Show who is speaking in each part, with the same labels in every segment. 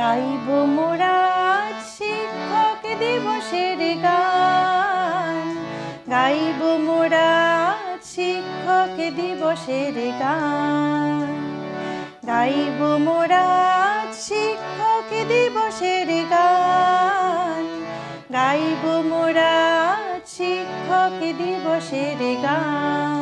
Speaker 1: গাইব মোরা আজ শিক্ষক দিবসের গান। গাইব মোরা আজ শিক্ষক দিবসের গান। গাইব মোরা আজ শিক্ষক দিবসের গান। গাইব মোরা শিক্ষক দিবসের গান।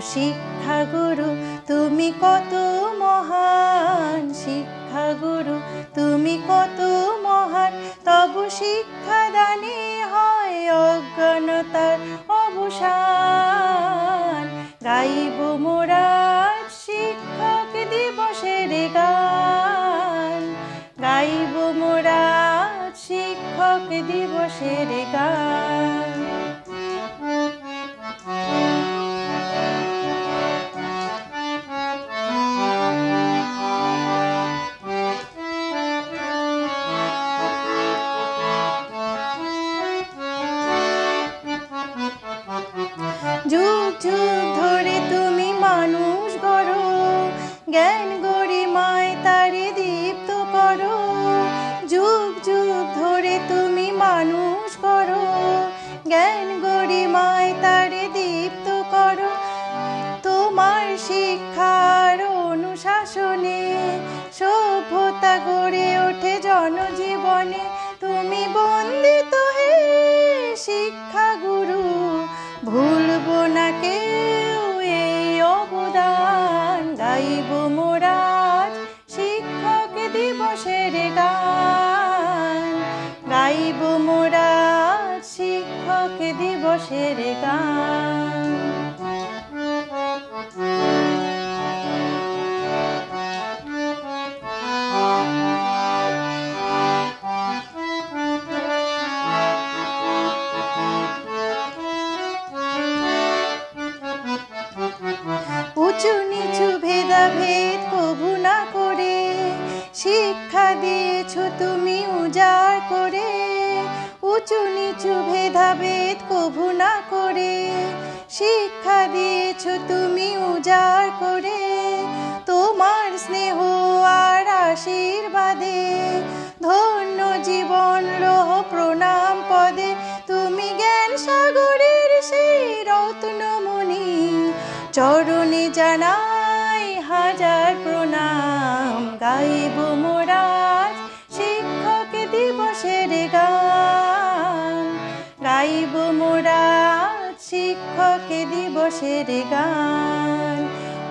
Speaker 1: শিক্ষা গুরু তুমি কত মহান শিক্ষা গুরু তুমি কত মহান। তব শিক্ষা দানে হয় অজ্ঞানতার অবসান। গাইব মোরা শিক্ষক দিবসের গান। গাইব মোরা শিক্ষক দিবসের গান। যুগ ধরে তুমি মানুষ করো, জ্ঞান গরিমায় তারে দীপ্ত করো। তোমার শিক্ষার অনুশাসনে সভ্যতা গড়ে ওঠে জনজীবনে। তুমি বন্দিত হে শিক্ষা গুরু ভুলবো না কেউ উঁচু নিচু ভেদাভেদ করে শিক্ষা দিয়েছ তুমি উজাড় করে। উঁচু নিচু ভেদাভেদ কবু না করে, শিক্ষা দিয়েছ তুমি উজাড় করে। তোমার স্নেহ আর আশীর্বাদে, ধন্য জীবন রহ প্রণাম পদে। তুমি জ্ঞান সাগরের সেই রত্নমণি চরণে জানাই হাজার প্রণাম। গাইব মোরাজ গাইব মোরাজ শিক্ষক দিবসের গান।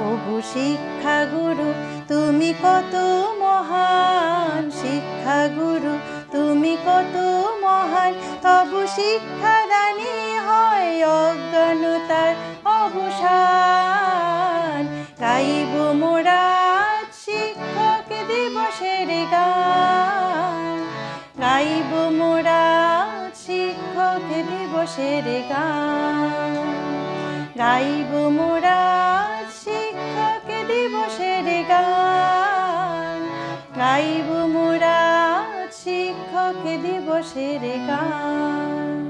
Speaker 1: ওগো শিক্ষা গুরু তুমি কত মহান শিক্ষা গুরু তুমি কত মহান। তব শিক্ষা দানে হয় অজ্ঞানতার অবসান। গাইব মোরা শিক্ষক দিবসের গান। গাইব মোরা দিবসের গান। গাইব মোরা শিক্ষক দিবসের গান। গাইব মোরা শিক্ষক দিবসের গান।